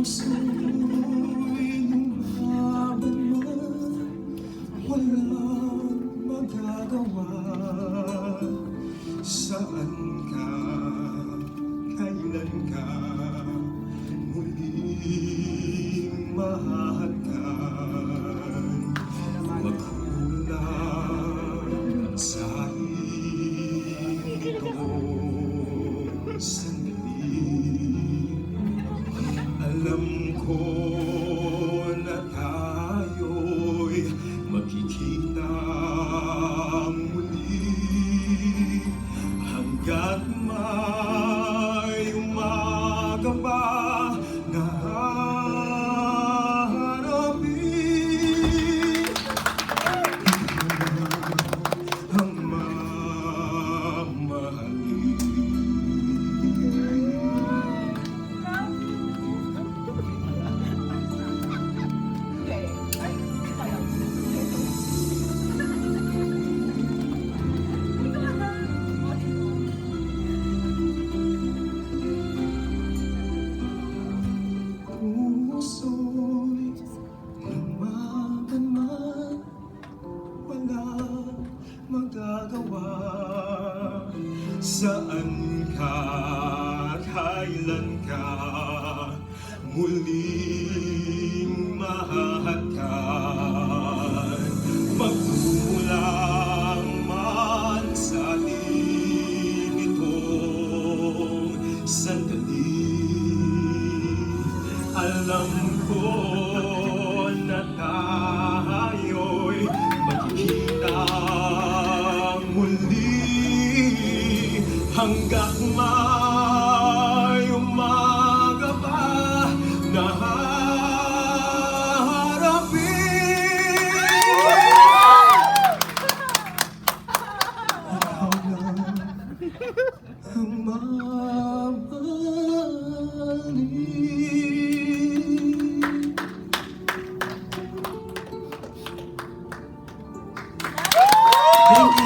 Gusto saan ka, kailan ka muling mahal. Saan ka, kailan ka Muling mahahagkan Magkulang man sa atin itong sandali alam ko hanggang may umaga pa na. Thank